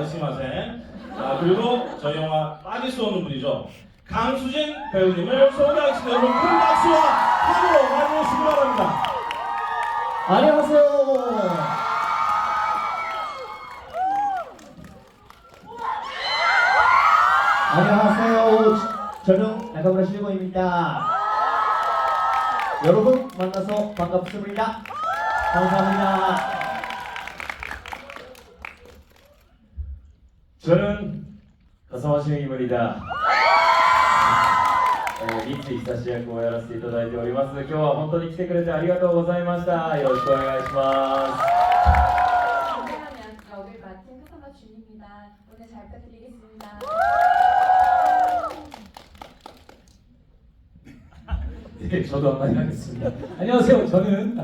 아시마센. 자, 그리고 저희 영화 빠질 수 없는 분이죠. 강수진 배우님을 소개하겠습니다. 여러분 큰 박수와 함으로 맞이해주시기 바랍니다. 안녕하세요. 안녕하세요. 저는 나가무라 실고입니다. 여러분 만나서 반갑습니다. 감사합니다. 저는笠間俊イムリだえー、三井久志役をやらせていただいております今日は本当に来てくれてありがとうございましたよろしくお願いします 안녕하세요. 역을 맡은 카사마 준입니다. 오늘 잘 부탁드리겠습니다. 네, 저도 한마디 하겠습니다. 안녕하세요. 저는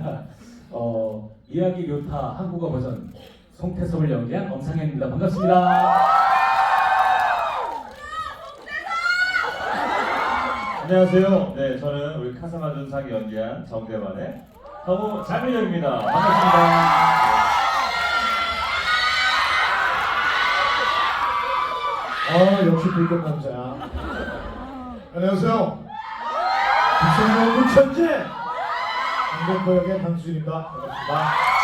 어, 이야기 묘타 한국어 버전 송태섭을 연기한 엄상현입니다. 반갑습니다. 안녕하세요 네 저는 우리 카사마 준상이 연기한 정대만의 성우 장민혁입니다 반갑습니다 아 역시 불꽃 남자야. 안녕하세요. 국성연구 천재 강동포역의 강수진입니다. 반갑습니다.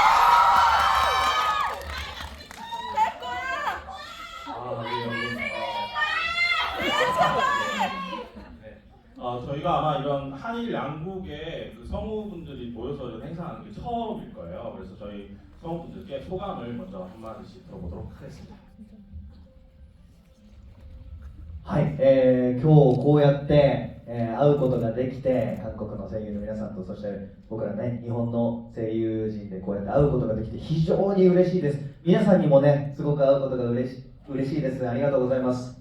어, 저희가 아마 이런 한일 양국의 그 성우분들이 모여서 이런 행사하는 게 처음일 거예요. 그래서 저희 성우분들께 소감을 먼저 한마디씩 들어보도록 하겠습니다. はい、えー今日こうやって、えー会うことができて韓国の声優の皆さんとそして僕らね日本の声優陣でこうやって会うことができて非常に嬉しいです皆さんにもねすごく会うことが嬉し嬉しいですありがとうございます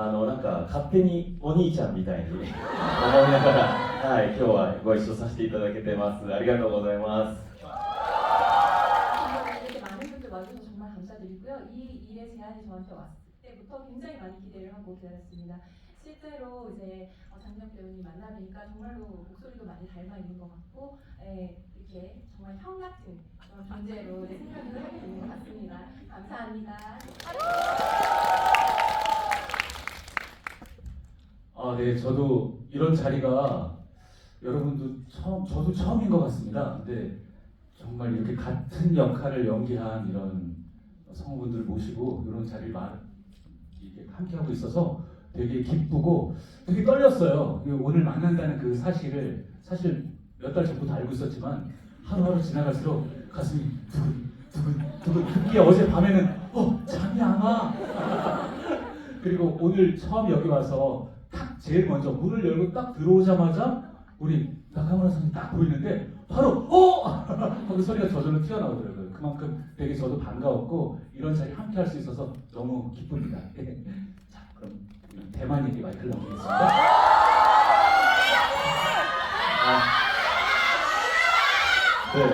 あのなんか勝手にお兄ちゃんみたいに思いながら、はい、今日はご一緒させていただけてますありがとうございます 이렇게 많은 분들 와주셔서 정말 감사드리고요. 이 일의 제안이 저한테 왔을 때부터 굉장히 많이 기대를 하고 기다렸습니다. 실제로 이제 어, 장면 배우님 만나뵈니까 정말로 목소리도 많이 닮아 있는 것 같고 예, 이렇게 정말 형 같은 그런 존재로 네, 생각을 하게 되는 것 같습니다. 감사합니다. 아, 네, 저도 이런 자리가 여러분도 처음, 저도 처음인 것 같습니다. 근데 정말 이렇게 같은 역할을 연기한 이런 성우분들 모시고 이런 자리를 마, 이렇게 함께 하고 있어서 되게 기쁘고 되게 떨렸어요. 오늘 만난다는 그 사실을 사실 몇 달 전부터 알고 있었지만 하루하루 지나갈수록 가슴이 두근 두근 두근 특히 어제 밤에는 어 잠이 안 와. 그리고 오늘 처음 여기 와서 딱 제일 먼저 문을 열고 딱 들어오자마자 우리 나카무라 선생님 딱 보이는데 바로 어 하고 소리가 저절로 튀어나오더라고요. 그만큼 되게 저도 반가웠고 이런 자리 함께 할 수 있어서 너무 기쁩니다. 자 그럼 대만 얘기 마이크를 넘기겠습니다. 네.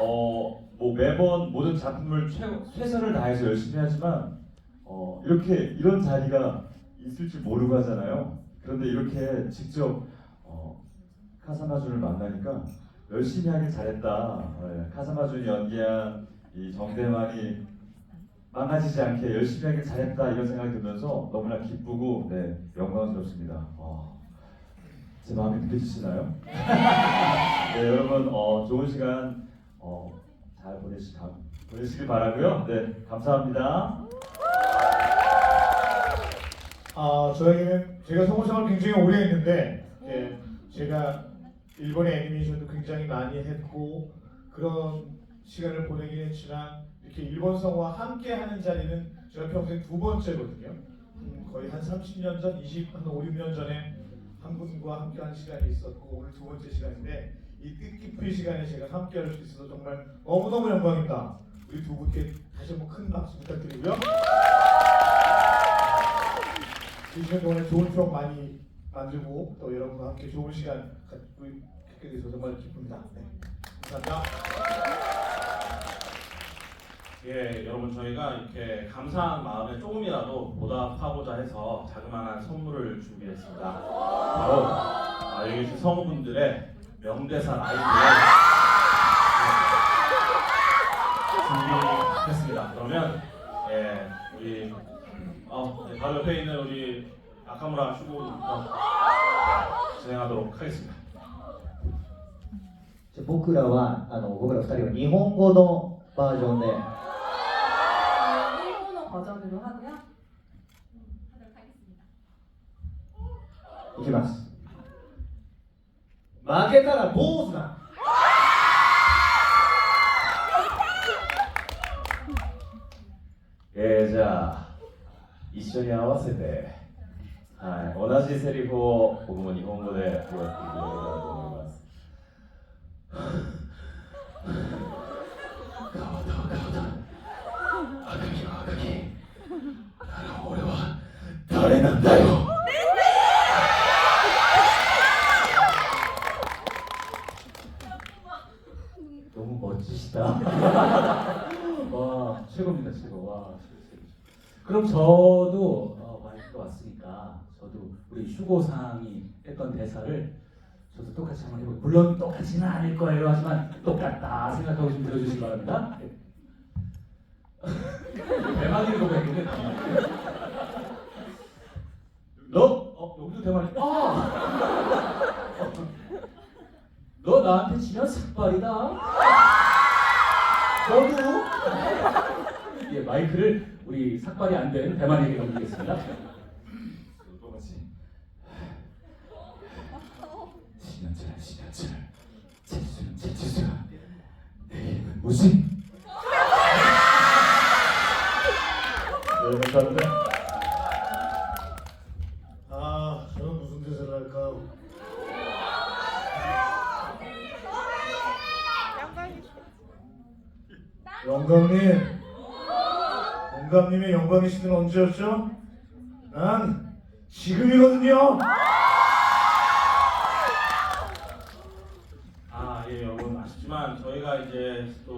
어, 뭐 매번 모든 작품을 최, 최선을 다해서 열심히 하지만 어, 이렇게 이런 자리가 있을 줄 모르고 하잖아요. 그런데 이렇게 직접 어, 카사마준을 만나니까 열심히 하길 잘했다. 네, 카사마준이 연기한 이 정대만이 망가지지 않게 열심히 하길 잘했다 이런 생각이 들면서 너무나 기쁘고 네, 영광스럽습니다. 어, 제 마음이 느껴지시나요? 네, 여러분 어, 좋은 시간 어, 잘 보내시, 감, 보내시길 바라고요. 네, 감사합니다. 아, 저희는 제가 성우 생활 굉장히 오래 했는데 예, 제가 일본의 애니메이션도 굉장히 많이 했고 그런 시간을 보내긴 했지만 이렇게 일본 성우와 함께 하는 자리는 제가 평생 두 번째거든요. 음, 거의 한 30년 전, 20, 한 5, 6년 전에 한 분과 함께 한 시간이 있었고 오늘 두 번째 시간인데 이 뜻깊은 시간에 제가 함께 할 수 있어서 정말 너무너무 영광입니다. 우리 두 분께 다시 한번 큰 박수 부탁드리고요. 이 시간 동안에 좋은 추억 많이 만들고 또 여러분과 함께 좋은 시간 갖고 있게 돼서 정말 기쁩니다. 네. 감사합니다. 예, 여러분 저희가 이렇게 감사한 마음에 조금이라도 보답하고자 해서 자그마한 선물을 준비했습니다. 바로 아, 여기 계신 성우분들의 명대사 라이브를 준비했습니다. 그러면 예, 우리 바로 옆에 있는 우리 아카무라 슈고부터 진행하도록 하겠습니다. じゃあ僕らはあの僕ら二人は日本語のバージョンで 일본어 버전으로 하고요. 음, 하도록 하겠습니다. いきます負けたら坊主だえー、じゃあ 一緒に合わせて、はい、同じセリフを僕も日本語でやっていただけたらと思います。川田は川田、赤木は赤木、なら俺は誰なんだよ 너무 멋지시다. 와 최고입니다 최고. 와 최고, 최고. 그럼 저 저도 우리 휴고상이 했던 대사를 저도 똑같이 한번 해볼게요. 물론 똑같지는 않을 거예요. 하지만 똑같다 생각하고 좀 들어주시기 바랍니다. 네. 대만이 보고 했는데 너? 어 여기도 대만이 아! 너 나한테 지면 삭발이다. 너도? 예, 마이크를 우리 삭발이 안된 대만에게 넘기겠습니다. 똑같이. 채수는 채수야. 내 이름은 무슨? 네, 감사합니다. 아, 저는 무슨 대사를 할까? 영감님, 영감님의 영광의 시는 언제였죠? 난 지금이거든요. 아, 예, 여러분 아쉽지만 저희가 이제 또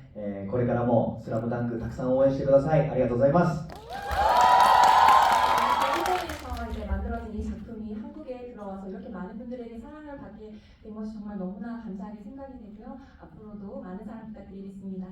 えーこれからも「スラムダンクたくさん応援してくださいありがとうございます 일본에서 이제 만들어진 이 작품이 한국에 들어와서 이렇게 많은 분들에게 사랑을 받게 된 것이 정말 너무나 감사하게 생각이 되고요. 앞으로도 많은 사랑 부탁드리겠습니다.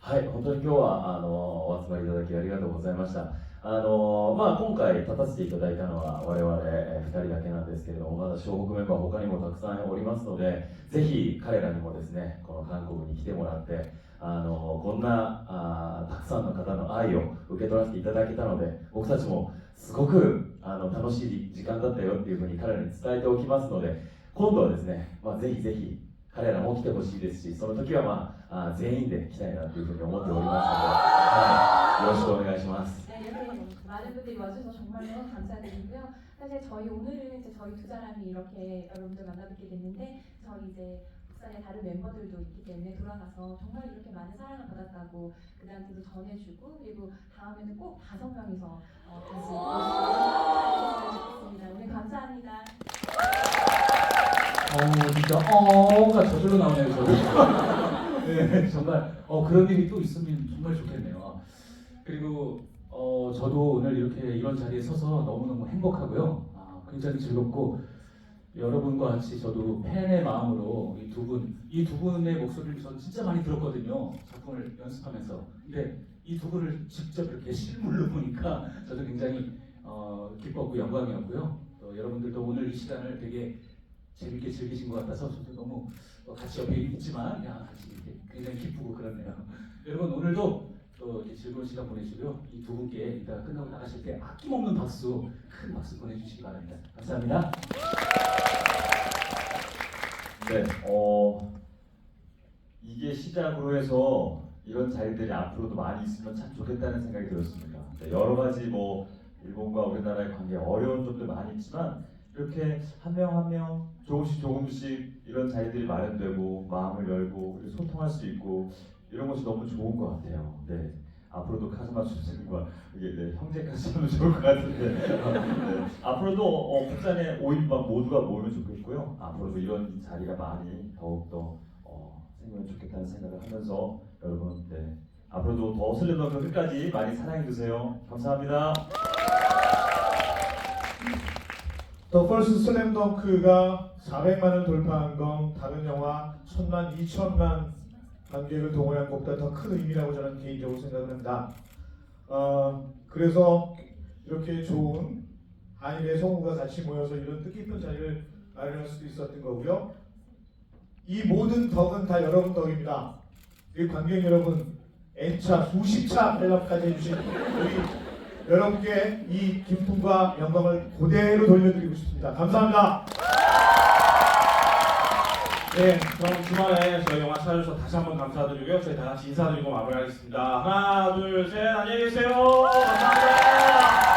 はい、本当に今日はあのお集まりいただきありがとうございました。 あのまあ、今回立たせていただいたのは我々2人だけなんですけれども、まだ湘北メンバー他にもたくさんおりますので、ぜひ彼らにもですね、この韓国に来てもらって、あのこんなあたくさんの方の愛を受け取らせていただけたので、僕たちもすごくあの楽しい時間だったよっていうふうに彼らに伝えておきますので、今度はですね、まあ、ぜひぜひ彼らも来てほしいですし、その時はまあ、あ全員で来たいなというふうに思っておりますので、はい、よろしくお願いします。 네, 이렇게 많은 분들이 와주셔서 정말 너무 감사드리고요. 사실 저희 오늘은 이제 저희 두 사람이 이렇게 여러분들 만나뵙게 됐는데 저희 이제 북산의 다른 멤버들도 있기 때문에 돌아가서 정말 이렇게 많은 사랑을 받았다고 그들한테도 전해주고 그리고 다음에는 꼭 다섯 명이서 어, 다시 오시면 좋겠습니다. 오늘 감사합니다. 어 진짜 어가 저절로 나오네요 저도. 네 정말 어 그런 일이 또 있으면 정말 좋겠네요. 그리고 어 저도 오늘 이렇게 이런 자리에 서서 너무 너무 행복하고요. 아, 굉장히 즐겁고 여러분과 같이 저도 팬의 마음으로 이 두 분, 이 두 분의 목소리를 전 진짜 많이 들었거든요. 작품을 연습하면서. 근데 이 두 분을 직접 이렇게 실물로 보니까 저도 굉장히 어, 기뻤고 영광이었고요. 또 여러분들도 오늘 이 시간을 되게 재밌게 즐기신 것 같아서 저도 너무 어, 같이 옆에 있지만 그냥 같이 굉장히 기쁘고 그렇네요. 여러분 오늘도 또 이렇게 즐거운 시간 보내시고요. 이 두 분께 이따 끝나고 나가실 때 아낌없는 박수, 큰 박수 보내주시기 바랍니다. 감사합니다. 네, 어 이게 시작으로 해서 이런 자리들이 앞으로도 많이 있으면 참 좋겠다는 생각이 들었습니다. 네, 여러 가지 뭐 일본과 우리나라의 관계 어려운 점도 많이 있지만 이렇게 한 명 한 명 조금씩 조금씩 이런 자리들이 마련되고 마음을 열고 소통할 수 있고 이런 것이 너무 좋은 것 같아요. 네. 앞으로도 카즈마 선생님과 이게 네, 형제까지 하면 좋을 것 같은데 네. 앞으로도 어, 부산의 5인방 모두가 모이면 좋겠고요. 앞으로도 이런 자리가 많이 더욱 더 어, 생기면 좋겠다는 생각을 하면서 여러분 네. 앞으로도 더 슬램덩크 끝까지 많이 사랑해 주세요. 감사합니다. 더 퍼스트 슬램덩크가 400만을 돌파한 건 다른 영화 1000만, 2000만 관객을 동원한 것보다 더 큰 의미라고 저는 개인적으로 생각을 합니다. 어, 그래서 이렇게 좋은 한일의 성우가 같이 모여서 이런 뜻깊은 자리를 마련할 수도 있었던 거고요. 이 모든 덕은 다 여러분 덕입니다. 우리 관객 여러분, N차, 수십 차 관람까지 해주신 우리 여러분께 이 기쁨과 영광을 그대로 돌려드리고 싶습니다. 감사합니다. 네, 그럼 주말에 저희 영화 찾아주셔서 다시 한번 감사드리고요. 저희 다 같이 인사드리고 마무리하겠습니다. 하나, 둘, 셋, 안녕히 계세요. 감사합니다.